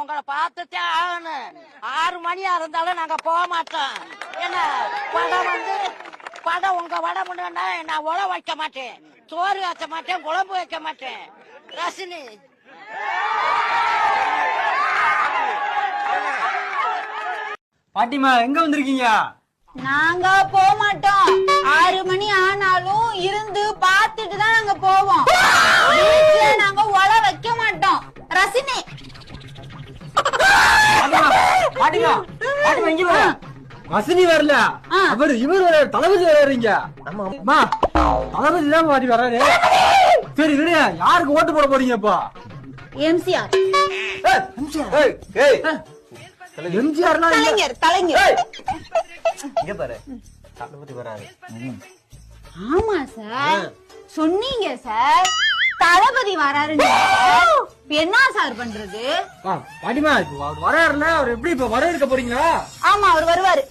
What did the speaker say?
உங்களை பார்த்துட்டே ஆகணும். ஆறு மணியா இருந்தாலும் நாங்க போக மாட்டோம். என்ன படம் வந்து படம் உங்க வடை முன்னா நான் உழ வைக்க மாட்டேன். சோறு வைக்க மாட்டேன் குழம்பு வைக்க மாட்டேன். ரசினி பாட்டிமா எங்க வந்திருக்கீங்க? நாங்க போக மாட்டோம். ஆறு மணி ஆனாலும் இருந்து பார்த்துட்டு தான் நாங்க போவோம் வீட்டுல நாங்க ஒல வைக்க மாட்டோம் ரசினி பாட்டிமா பாட்டிமா பாட்டிமா இங்க வர வசனி வரல. அவர் இவர் வர தளபதி வர்றீங்க அம்மா தளபதி தான் பாட்டி வர்றாரு சரி விடு யாருக்கு ஓட்டு போட போறீங்க இப்போ? எம்சிஆர் எம்ஜிஆர்னா இல்ல. கலைஞர் கலைஞர். இங்க பாரு. தளபதி வராரு. ஆமா சார். சொன்னீங்க சார். தளபதி வராருன்னு. என்ன சார் பண்றது? பாட்டிமா இப்போ அவர் வராருல அவர் எப்படி இப்ப வர இருக்க போறீங்களா? ஆமா அவர் வருவாரு.